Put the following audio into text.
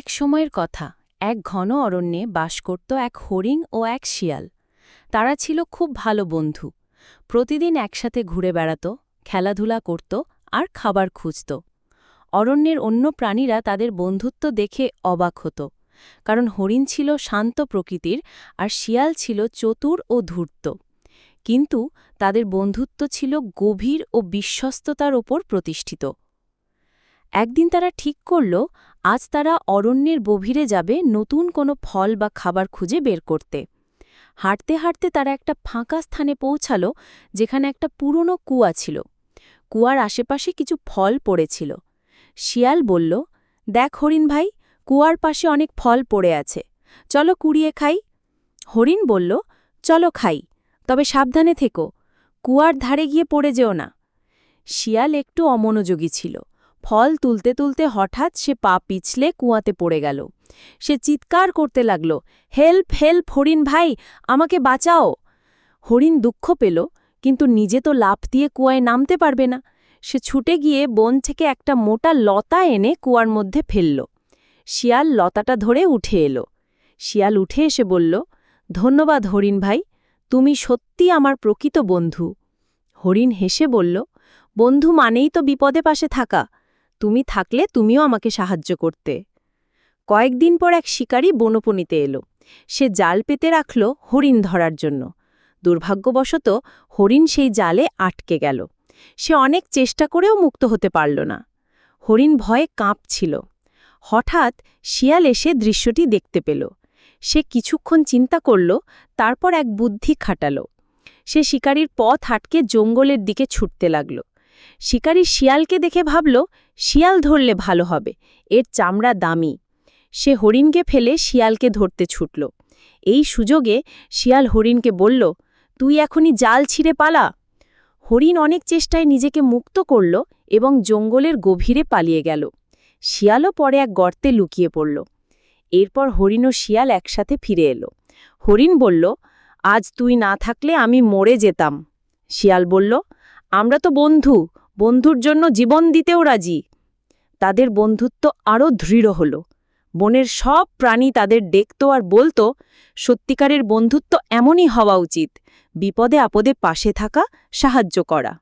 এক সময়ের কথা। এক ঘন অরণ্যে বাস করত এক হরিণ ও এক শিয়াল। তারা ছিল খুব ভালো বন্ধু। প্রতিদিন একসাথে ঘুরে বেড়াত, খেলাধুলা করত আর খাবার খুঁজত। অরণ্যের অন্য প্রাণীরা তাদের বন্ধুত্ব দেখে অবাক হতো, কারণ হরিণ ছিল শান্ত প্রকৃতির আর শিয়াল ছিল চতুর ও ধূর্ত। কিন্তু তাদের বন্ধুত্ব ছিল গভীর ও বিশ্বস্ততার ওপর প্রতিষ্ঠিত। একদিন তারা ঠিক করল, আজ তারা অরণ্যের গভীরে যাবে নতুন কোনো ফল বা খাবার খুঁজে বের করতে। হাঁটতে হাঁটতে তারা একটা ফাঁকা স্থানে পৌঁছালো, যেখানে একটা পুরনো কুয়া ছিল। কুয়ার আশেপাশে কিছু ফল পড়েছিল। শিয়াল বলল, দেখ হরিণ ভাই, কুয়ার পাশে অনেক ফল পড়ে আছে। চলো কুড়িয়ে খাই। হরিণ বলল, চলো খাই, তবে সাবধানে থেকো। কুয়ার ধারে গিয়ে পড়ে যেও না। শিয়াল একটু অমনোযোগী ছিল। ফল তুলতে তুলতে হঠাৎ সে পা পিছলে কুয়াতে পড়ে গেল। সে চিৎকার করতে লাগল, হেল্প হেল্প, হরিণ ভাই, আমাকে বাঁচাও। হরিণ দুঃখ পেল, কিন্তু নিজে তো লাফ দিয়ে কুয়ায় নামতে পারবে না। সে ছুটে গিয়ে বন থেকে একটা মোটা লতা এনে কুয়ার মধ্যে ফেলল। শিয়াল লতাটা ধরে উঠে এলো। শিয়াল উঠে এসে বলল, ধন্যবাদ হরিণ ভাই, তুমি সত্যি আমার প্রকৃত বন্ধু। হরিণ হেসে বলল, বন্ধু মানেই তো বিপদে পাশে থাকা। তুমি থাকলে তুমিও আমাকে সাহায্য করতে। কয়েকদিন পর এক শিকারী বনপনিতে এলো। সে জাল পেতে রাখল হরিণ ধরার জন্য। দুর্ভাগ্যবশত হরিণ সেই জালে আটকে গেল। সে অনেক চেষ্টা করেও মুক্ত হতে পারল না। হরিণ ভয়ে কাঁপছিল। হঠাৎ শিয়াল এসে দৃশ্যটি দেখতে পেল। সে কিছুক্ষণ চিন্তা করল, তারপর এক বুদ্ধি খাটাল। সে শিকারীর পথ হাটকে জঙ্গলের দিকে ছুটতে লাগল। শিকারী শিয়ালকে দেখে ভাবল, শিয়াল ধরলে ভালো হবে, এর চামড়া দামি। সে হরিণকে ফেলে শিয়ালকে ধরতে ছুটল। এই সুযোগে শিয়াল হরিণকে বলল, তুই এখনই জাল ছিঁড়ে পালা। হরিণ অনেক চেষ্টায় নিজেকে মুক্ত করল এবং জঙ্গলের গভীরে পালিয়ে গেল। শিয়ালও পরে এক গর্তে লুকিয়ে পড়ল। এরপর হরিণ ও শিয়াল একসাথে ফিরে এলো। হরিণ বলল, আজ তুই না থাকলে আমি মরে যেতাম। শিয়াল বলল আমরা তো বন্ধু, বন্ধুর জন্য জীবন দিতেও রাজি। তাদের বন্ধুত্ব আরও দৃঢ় হল। বনের সব প্রাণী তাদের দেখত আর বলত, সত্যিকারের বন্ধুত্ব এমনই হওয়া উচিত, বিপদে আপদে পাশে থাকা সাহায্য করা।